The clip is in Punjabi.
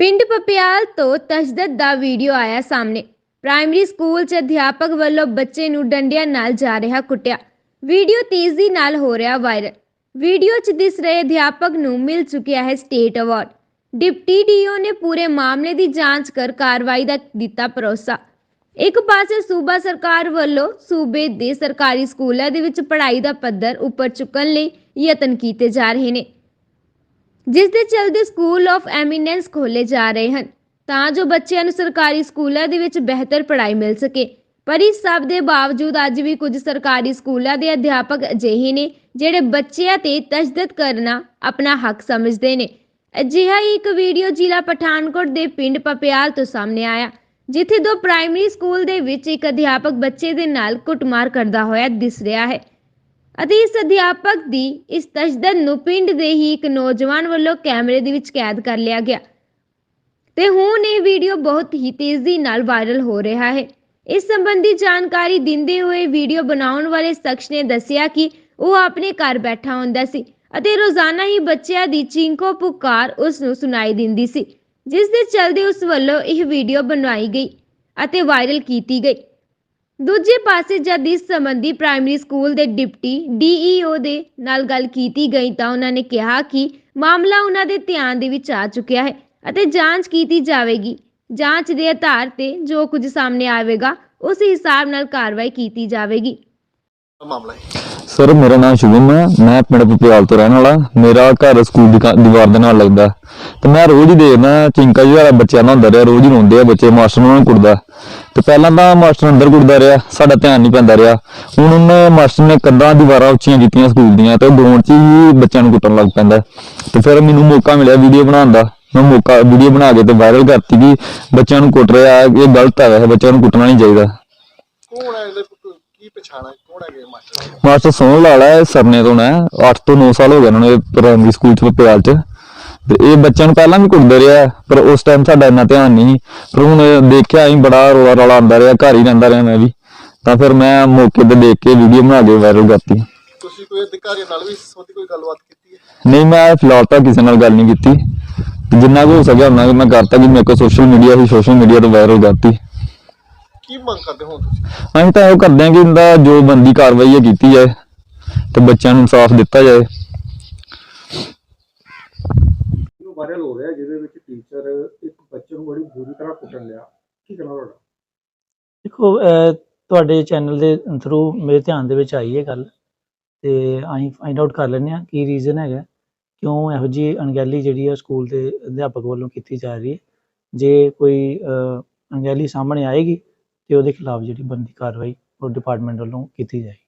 ਪਿੰਡ ਪਪਿਆਲ ਤੋਂ ਤਸ਼ੱਦਦ ਦਾ ਵੀਡੀਓ ਆਇਆ ਸਾਹਮਣੇ। ਪ੍ਰਾਇਮਰੀ ਸਕੂਲ 'ਚ ਅਧਿਆਪਕ ਵੱਲੋਂ ਬੱਚੇ ਨੂੰ ਡੰਡਿਆਂ ਨਾਲ ਜਾ ਰਿਹਾ ਕੁੱਟਿਆ। ਵੀਡੀਓ ਤੇਜ਼ੀ ਨਾਲ ਹੋ ਰਿਹਾ ਵਾਇਰਲ। ਵੀਡੀਓ 'ਚ ਦਿਸ ਰਹੇ ਅਧਿਆਪਕ ਨੂੰ ਮਿਲ ਚੁੱਕਿਆ ਹੈ ਸਟੇਟ ਅਵਾਰਡ। ਡਿਪਟੀ ਡੀਓ ਨੇ ਪੂਰੇ ਮਾਮਲੇ ਦੀ ਜਾਂਚ ਕਰ ਕਾਰਵਾਈ ਦਾ ਦਿੱਤਾ ਭਰੋਸਾ। ਇੱਕ ਪਾਸੇ ਸੂਬਾ ਸਰਕਾਰ ਵੱਲੋਂ ਸੂਬੇ ਦੇ ਸਰਕਾਰੀ ਸਕੂਲਾਂ ਦੇ ਵਿੱਚ ਪੜ੍ਹਾਈ ਦਾ ਪੱਧਰ ਉੱਪਰ ਚੁੱਕਣ ਲਈ ਯਤਨ ਕੀਤੇ ਜਾ ਰਹੇ ਨੇ। ਜਿਸ ਦੇ ਚਲਦੇ ਸਕੂਲ ਆਫ ਐਮੀਨੈਂਸ ਖੋਲੇ ਜਾ ਰਹੇ ਹਨ, ਤਾਂ ਜੋ ਬੱਚਿਆਂ ਨੂੰ ਸਰਕਾਰੀ ਸਕੂਲਾਂ ਦੇ ਵਿੱਚ ਬਿਹਤਰ ਪੜ੍ਹਾਈ ਮਿਲ ਸਕੇ। ਪਰ ਇਸ ਸਭ ਦੇ ਬਾਵਜੂਦ ਅੱਜ ਵੀ ਕੁਝ ਸਰਕਾਰੀ ਸਕੂਲਾਂ ਦੇ ਅਧਿਆਪਕ ਅਜਿਹੇ ਨੇ, ਜਿਹੜੇ ਬੱਚਿਆਂ ਤੇ ਤਸ਼ੱਦਦ ਕਰਨਾ ਆਪਣਾ ਹੱਕ ਸਮਝਦੇ ਨੇ। ਅਜਿਹਾ ਹੀ ਇੱਕ ਵੀਡੀਓ ਜ਼ਿਲ੍ਹਾ ਪਠਾਨਕੋਟ ਦੇ ਪਿੰਡ ਪਪਿਆਲ ਤੋਂ ਸਾਹਮਣੇ ਆਇਆ, ਜਿੱਥੇ ਦੋ ਪ੍ਰਾਇਮਰੀ ਸਕੂਲ ਦੇ ਵਿੱਚ ਇੱਕ ਅਧਿਆਪਕ ਬੱਚੇ ਦੇ ਨਾਲ ਕੁੱਟਮਾਰ ਕਰਦਾ ਹੋਇਆ ਦਿਸ ਰਿਹਾ ਹੈ। ਅਤੇ ਇਸ ਅਧਿਆਪਕ ਦੀ ਇਸ ਤਸ਼ੱਦਦ ਨੂੰ ਪਿੰਡ ਦੇ ਹੀ ਇੱਕ ਨੌਜਵਾਨ ਵੱਲੋਂ ਕੈਮਰੇ ਦੇ ਵਿੱਚ ਕੈਦ ਕਰ ਲਿਆ ਗਿਆ। ਤੇ ਹੁਣ ਇਹ ਵੀਡੀਓ ਬਹੁਤ ਹੀ ਤੇਜ਼ੀ ਨਾਲ ਵਾਇਰਲ ਹੋ ਰਿਹਾ ਹੈ। ਇਸ ਸੰਬੰਧੀ ਜਾਣਕਾਰੀ ਦਿੰਦੇ ਹੋਏ ਵੀਡੀਓ ਬਣਾਉਣ ਵਾਲੇ ਸ਼ਖਸ ਨੇ ਦੱਸਿਆ ਕਿ ਉਹ ਆਪਣੇ ਘਰ ਬੈਠਾ ਹੁੰਦਾ ਸੀ ਅਤੇ ਰੋਜ਼ਾਨਾ ਹੀ ਬੱਚਿਆਂ ਦੀ ਚੀਂਕੋ ਪੁਕਾਰ ਉਸ ਨੂੰ ਸੁਣਾਈ ਦਿੰਦੀ ਸੀ, ਜਿਸ ਦੇ ਚਲਦੇ ਉਸ ਵੱਲੋਂ ਇਹ ਵੀਡੀਓ ਬਣਵਾਈ ਗਈ ਅਤੇ ਵਾਇਰਲ ਕੀਤੀ ਗਈ। ਦੂਜੇ ਪਾਸੇ ਜਦ ਇਸ ਸੰਬੰਧੀ ਪ੍ਰਾਇਮਰੀ ਸਕੂਲ ਦੇ ਡਿਪਟੀ ਡੀਈਓ ਦੇ ਨਾਲ ਗੱਲ ਕੀਤੀ ਗਈ ਤਾਂ ਉਹਨਾਂ ਨੇ ਕਿਹਾ ਕਿ ਮਾਮਲਾ ਉਹਨਾਂ ਦੇ ਧਿਆਨ ਦੇ ਵਿੱਚ ਆ ਚੁੱਕਿਆ ਹੈ ਅਤੇ ਜਾਂਚ ਕੀਤੀ ਜਾਵੇਗੀ। ਜਾਂਚ ਦੇ ਆਧਾਰ ਤੇ ਜੋ ਕੁਝ ਸਾਹਮਣੇ ਆਵੇਗਾ, ਉਸ ਹਿਸਾਬ ਨਾਲ ਕਾਰਵਾਈ ਕੀਤੀ ਜਾਵੇਗੀ। ਮਾਮਲਾ ਹੈ। ਸਰ ਮੇਰਾ ਨਾਮ ਸ਼ੁਭਮ ਹੈ। ਮੈਂ ਪਿੰਡ ਪਪਿਆਲ ਤੋਂ ਰਹਿਣ ਵਾਲਾ। ਮੇਰਾ ਘਰ ਸਕੂਲ ਦੀ ਦੀਵਾਰ ਦੇ ਨਾਲ ਲੱਗਦਾ। ਤੇ ਮੈਂ ਰੋਜ਼ ਹੀ ਦੇਖਦਾ ਚਿੰਕਾ ਜੀ ਵਾਲਾ ਬੱਚਿਆਂ ਨਾਲ ਹੁੰਦਾ ਰਿਹਾ। ਰੋਜ਼ ਹੀ ਰੋਂਦੇ ਆ ਬੱਚੇ, ਮਾਸਟਰ ਨੂੰ ਕੁੱਟਦਾ। ਤੇ ਪਹਿਲਾਂ ਤਾਂ ਮਾਸਟਰ ਅੰਦਰ ਕੁੱਟਦਾ ਰਿਹਾ। ਸਾਡਾ ਧਿਆਨ ਨਹੀਂ ਪੈਂਦਾ ਰਿਹਾ। ਹੁਣ ਉਹਨੇ, ਮਾਸਟਰ ਨੇ ਕੰਧਾਂ ਦੀਵਾਰਾਂ ਉੱਚੀਆਂ ਕੀਤੀਆਂ ਸਕੂਲ ਦੀਆਂ ਤੇ ਉਹ ਗਰਾਊਂਡ 'ਚ ਹੀ ਬੱਚਿਆਂ ਨੂੰ ਕੁੱਟਣ ਲੱਗ ਪੈਂਦਾ। ਤੇ ਫਿਰ ਮੈਨੂੰ ਮੌਕਾ ਮਿਲਿਆ ਵੀਡੀਓ ਬਣਾਉਣ ਦਾ। ਮੈਂ ਮੌਕਾ, ਵੀਡੀਓ ਬਣਾ ਕੇ ਤੇ ਵਾਇਰਲ ਕਰਤੀ ਕਿ ਬੱਚਿਆਂ ਨੂੰ ਕੁੱਟ ਰਿਹਾ, ਇਹ ਗਲਤ ਹੈ ਬੱਚਿਆਂ ਨੂੰ ਕੁੱਟਣਾ ਨਹੀਂ ਚਾਹੀਦਾ। ਪਛਾਣ ਹੈ ਕੌਣ ਹੈਗੇ ਮਾਸਟਰ ਮਾਸਟਰ ਸੋਹਣ ਲਾਲਾ ਹੈ ਸਰਨੇ ਤੋਂ ਨੇ 8 ਤੋਂ 9 ਸਾਲ ਹੋ ਗਏ ਉਹਨਾਂ ਨੂੰ ਇਹ ਪ੍ਰਾਇਮਰੀ ਸਕੂਲ ਚ ਪਿਆਲ ਚ। ਤੇ ਇਹ ਬੱਚਿਆਂ ਨੂੰ ਪਹਿਲਾਂ ਵੀ ਕੁੱਟਦੇ ਰਿਹਾ ਪਰ ਉਸ ਟਾਈਮ ਸਾਡਾ ਇੰਨਾ ਧਿਆਨ ਨਹੀਂ ਸੀ। ਪਰ ਹੁਣ ਦੇਖਿਆ ਅਸੀਂ ਬੜਾ ਰੋਲਾ ਰੌਲਾ ਆਉਂਦਾ ਰਿਹਾ ਘਰ ਹੀ ਰਹਿੰਦਾ ਰਿਹਾ ਮੈਂ ਵੀ। ਤਾਂ ਫਿਰ ਮੈਂ ਮੌਕੇ ਤੇ ਦੇਖ ਕੇ ਵੀਡੀਓ ਬਣਾ ਕੇ ਵਾਇਰਲ ਕਰਤੀ। ਤੁਸੀਂ ਕੋਈ ਅਧਿਕਾਰੀ ਨਾਲ ਵੀ ਇਸ ਸੰਬੰਧੀ ਕੋਈ ਗੱਲਬਾਤ ਕੀਤੀ ਹੈ? ਨਹੀਂ ਮੈਂ ਫਿਲਹਾਲ ਤਾਂ ਕਿਸੇ ਨਾਲ ਗੱਲ ਨਹੀਂ ਕੀਤੀ। ਤੇ ਜਿੰਨਾ ਕੁ ਹੋ ਸਕਿਆ ਉਹਨਾਂ ਮੈਂ ਕਰਤਾ ਕਿ ਮੇਰੇ ਕੋਲ ਸੋਸ਼ਲ ਮੀਡੀਆ ਹੀ ਸੋਸ਼ਲ ਮੀਡੀਆ ਤੋਂ ਵਾਇਰਲ ਕਰਤੀ। ਕੀ ਮੰਗ ਕਰਦੇ ਹੋ ਤੁਸੀਂ? ਅਸੀਂ ਤਾਂ ਇਹ ਕਰਦੇ ਹਾਂ ਕਿ ਇਹਦਾ ਜੋ ਬੰਦੀ ਕਾਰਵਾਈ ਹੈ ਕੀਤੀ ਜਾਏ ਤੇ ਬੱਚਿਆਂ ਨੂੰ ਇਨਸਾਫ ਦਿੱਤਾ ਜਾਏ। ਨੂੰ ਵਾਇਰਲ ਹੋ ਰਿਹਾ ਜਿਹਦੇ ਵਿੱਚ ਟੀਚਰ ਇੱਕ ਬੱਚੇ ਨੂੰ ਬੜੀ ਬੁਰੀ ਤਰ੍ਹਾਂ ਕੁੱਟਣ ਲਿਆ। ਕੀ ਕਹਿਣਾ ਤੁਹਾਡਾ? ਦੇਖੋ ਅਹ ਤੁਹਾਡੇ ਚੈਨਲ ਦੇ ਥਰੂ ਮੇਰੇ ਧਿਆਨ ਦੇ ਵਿੱਚ ਆਈ ਹੈ ਗੱਲ ਤੇ ਅਸੀਂ ਫਾਈਂਡ ਆਊਟ ਕਰ ਲੈਂਦੇ ਹਾਂ ਕੀ ਰੀਜ਼ਨ ਹੈਗਾ। ਕਿਉਂ ਇਹੋ ਜੀ ਅਣਗਹਿਲੀ ਜਿਹੜੀ ਹੈ ਸਕੂਲ ਦੇ ਅਧਿਆਪਕ ਵੱਲੋਂ ਕੀਤੀ ਜਾ ਰਹੀ ਹੈ? ਜੇ ਕੋਈ ਅਹ, ਅਣਗਹਿਲੀ ਸਾਹਮਣੇ ਆਏਗੀ ਤੇ ਉਹਦੇ ਖਿਲਾਫ ਜਿਹੜੀ ਬਣਦੀ ਕਾਰਵਾਈ ਉਹ ਡਿਪਾਰਟਮੈਂਟ ਵੱਲੋਂ ਕੀਤੀ ਜਾਏਗੀ।